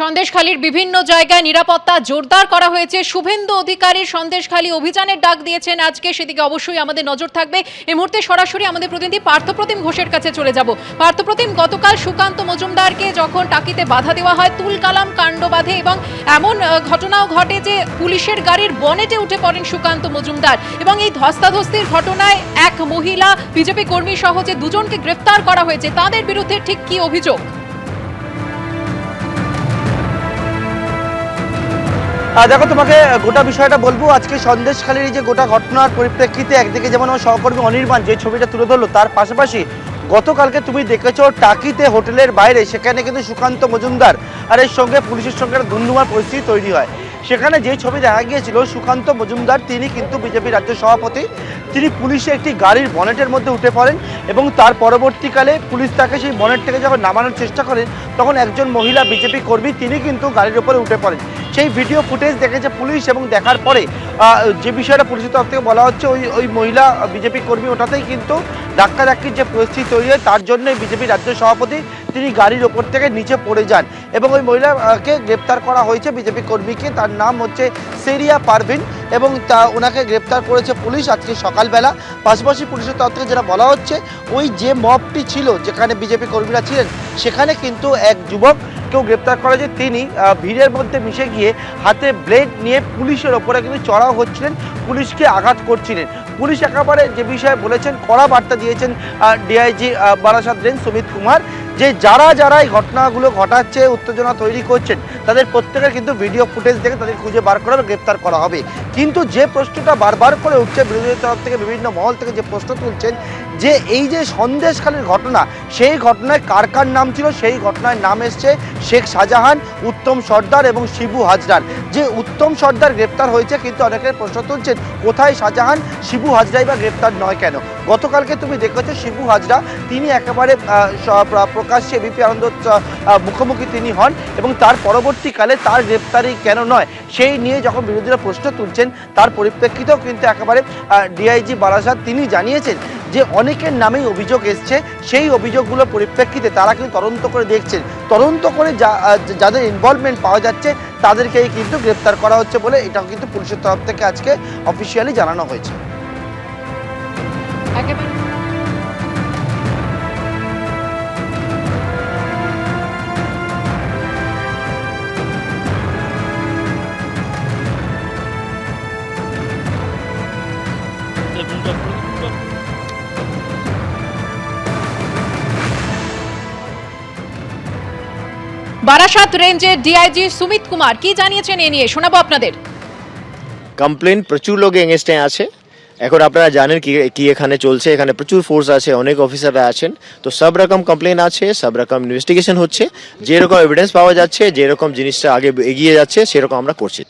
সন্দেশখালীর বিভিন্ন জায়গায় নিরাপত্তা জোরদার করা হয়েছে। শুভেন্দু অধিকারীর সন্দেশখালী অভিযানের ডাক দিয়েছেন আজকে। সেদিকে অবশ্যই আমাদের নজর থাকবে। এই মুহূর্তে সরাসরি আমাদের প্রতিনিধি পার্থপ্রতিম ঘোষের কাছে চলে যাব। পার্থপ্রতিম গতকাল সুকান্ত মজুমদারকে যখন টাকিতে বাধা দেওয়া হয়, তুলকালাম কাণ্ড বাঁধে এবং এমন ঘটনাও ঘটে যে পুলিশের গাড়ির বনেটে উঠে পড়েন সুকান্ত মজুমদার এবং এই ধস্তাধস্তির ঘটনায় এক মহিলা, বিজেপি কর্মী সহ যে দুজনকে গ্রেফতার করা হয়েছে, তাদের বিরুদ্ধে ঠিক কি অভিযোগ? দেখো, তোমাকে গোটা বিষয়টা বলব। আজকে সন্দেশখালীর এই যে গোটা ঘটনার পরিপ্রেক্ষিতে একদিকে যেমন আমার সহকর্মী অনির্বাণ যে ছবিটা তুলে ধরলো, তার পাশাপাশি গতকালকে তুমি দেখেছ টাকিতে হোটেলের বাইরে, সেখানে কিন্তু সুকান্ত মজুমদার আর এর সঙ্গে পুলিশের সঙ্গে একটা ধুন্ধুমার পরিস্থিতি তৈরি হয়। সেখানে যে ছবি দেখা গিয়েছিল, সুকান্ত মজুমদার, তিনি কিন্তু বিজেপি রাজ্য সভাপতি। তিনি পুলিশে একটি গাড়ির বনেটের মধ্যে উঠে পড়েন এবং তার পরবর্তীকালে পুলিশ তাকে সেই বনেট থেকে যখন নামানোর চেষ্টা করেন, তখন একজন মহিলা বিজেপি কর্মী, তিনি কিন্তু গাড়ির উপরে উঠে পড়েন। সেই ভিডিও ফুটেজ দেখেছে পুলিশ এবং দেখার পরে যে বিষয়টা পুলিশের তরফ থেকে বলা হচ্ছে, ওই ওই মহিলা বিজেপি কর্মী ওটাতেই কিন্তু ধাক্কাধাক্কির যে পরিস্থিতি তৈরি হয়, তার জন্যই বিজেপি রাজ্য সভাপতি তিনি গাড়ির ওপর থেকে নিচে পড়ে যান এবং ওই মহিলাকে গ্রেপ্তার করা হয়েছে বিজেপি কর্মীকে। তার নাম হচ্ছে সেরিয়া পারভিন এবং তা ওনাকে গ্রেপ্তার করেছে পুলিশ আজকে সকালবেলা। পাশাপাশি পুলিশের তরফ থেকে যেটা বলা হচ্ছে, ওই যে মবটি ছিল যেখানে বিজেপি কর্মীরা ছিলেন, সেখানে কিন্তু এক যুবক কেউ গ্রেপ্তার করা যে তিনি ভিড়ের মধ্যে মিশে গিয়ে হাতে ব্লেড নিয়ে পুলিশের ওপরে কিন্তু চড়াও হচ্ছিলেন, পুলিশকে আঘাত করছিলেন। পুলিশ একেবারে যে বিষয়ে বলেছেন, কড়া বার্তা দিয়েছেন ডিআইজি বারাসাত রেঞ্জ সুমিত কুমার। যে যারা যারা এই ঘটনাগুলো ঘটাচ্ছে, উত্তেজনা তৈরি করছেন, তাদের প্রত্যেকের কিন্তু ভিডিও ফুটেজ দেখে তাদের খুঁজে বার করা গ্রেপ্তার করা হবে। কিন্তু যে প্রশ্নটা বারবার করে উঠছে বিরোধীদের তরফ থেকে বিভিন্ন মহল থেকে যে প্রশ্ন তুলছেন যে এই যে সন্দেশখালীর ঘটনা, সেই ঘটনায় কার কার নাম ছিল? সেই ঘটনায় নাম এসছে শেখ শাহজাহান, উত্তম সর্দার এবং শিবু হাজরার। যে উত্তম সর্দার গ্রেপ্তার হয়েছে কিন্তু অনেকের প্রশ্ন তুলছেন, কোথায় শাহজাহান, শিবু হাজরাই বা গ্রেপ্তার নয় কেন? গতকালকে তুমি দেখেছ শিবু হাজরা, তিনি একেবারে প্রকাশ্যে বিপি আনন্দ মুখোমুখি তিনি হন এবং তার পরবর্তীকালে তার গ্রেপ্তারি কেন নয়? সেই নিয়ে যখন বিরোধীরা প্রশ্ন তুলছেন, তার পরিপ্রেক্ষিতেও কিন্তু একেবারে ডিআইজি বারাসাত তিনি জানিয়েছেন যে অনেকের নামেই অভিযোগ এসছে। সেই অভিযোগগুলোর পরিপ্রেক্ষিতে তারা কিন্তু তদন্ত করে দেখছেন। তদন্ত করে যা- যাদের ইনভলভমেন্ট পাওয়া যাচ্ছে, তাদেরকেই কিন্তু গ্রেপ্তার করা হচ্ছে বলে এটাও কিন্তু পুলিশের তরফ থেকে আজকে অফিসিয়ালি জানানো হয়েছে। একেবারে বারাসাত রেঞ্জের ডিআইজি সুমিত কুমার কি জানিয়েছেন এ নিয়ে শোনাবো আপনাদের। কমপ্লেন, প্রচুর লোক এগেনস্টে আছে। এখন আপনারা জানেন কি কি এখানে চলছে, এখানে প্রচুর ফোর্স আছে, অনেক অফিসাররা আছেন। তো সব রকম কমপ্লেন আছে, সব রকম ইনভেস্টিগেশন হচ্ছে। যেরকম এভিডেন্স পাওয়া যাচ্ছে, যেরকম জিনিসটা আগে এগিয়ে যাচ্ছে, সেরকম আমরা করছি।